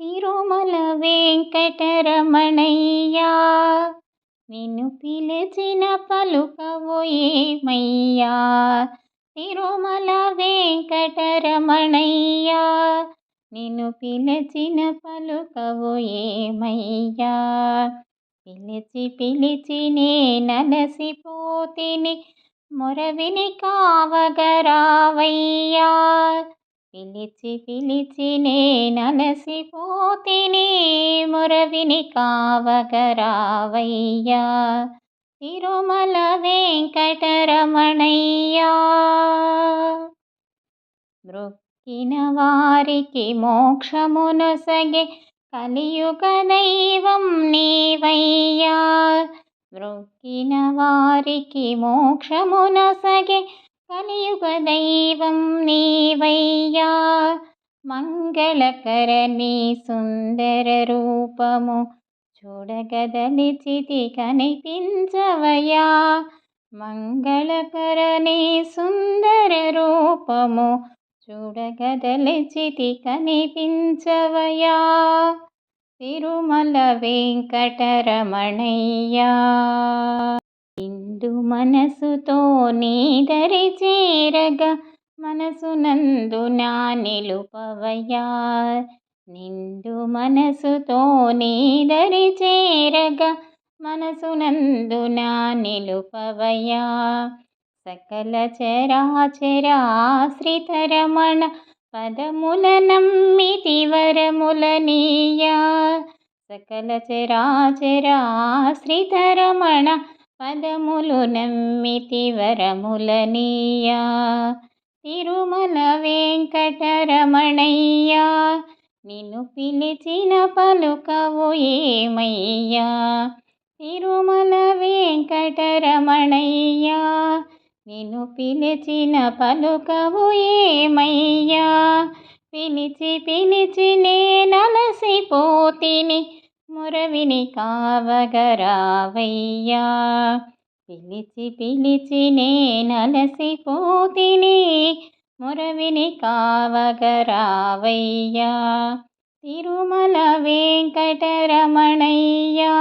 తిరుమల వెంకటరమణయ్యా. నిన్ను పిలిచిన పలుకవోయేమయ్యా తిరుమల వెంకటరమణయ్యా. నిన్ను పిలిచిన పలుకవోయేమయ్యా పిలిచి పిలిచి నే నలసిపోతిని మొరవిని కావగరావయ్యా. పిలిచి పిలిచి నే మురవిని కావగరావయ్యా తిరుమల వెంకటరమణయ్యా. మృక్కిన వారికి మోక్షమును సగే కలియుగ దైవం నీవయ్యా. మృక్కిన వారికి మోక్షమున సగే కలియుగ దైవం నీవయ్యా మంగళకర నీ సుందర రూపము చూడగదలిచితి కనిపించవయా మంగళకర నీ సుందర రూపము చూడగదలిచితి కనిపించవయా తిరుమల వెంకటరమణయ్యా నిండు మనసుతో నీదరి చేరగా మనసునందు నా నిలుపవయ్యా. నిండు మనసుతో నీదరి చేరగా మనసునందు నా నిలుపవయ్యా. సకల చరాచరాశ్రితరమణ పదముల నమ్మితి వరములనీయా సకల చరాచరాశ్రితరమణ పదములు నమ్మితి వరములనీయా తిరుమల వెంకటరమణయ్యా. నిన్ను పిలిచిన పలుకవు ఏమయ్యా? తిరుమల వెంకటరమణయ్యా. నిన్ను పిలిచిన పలుకవు ఏమయ్యా? పిలిచి పిలిచి నేనలసిపోతిని. మురవిని కావగరావయ్యా. పిలిచి పిలిచి నేనలసిపోతిని మురవిని కావగరావయ్యా. తిరుమల వెంకటరమణయ్యా.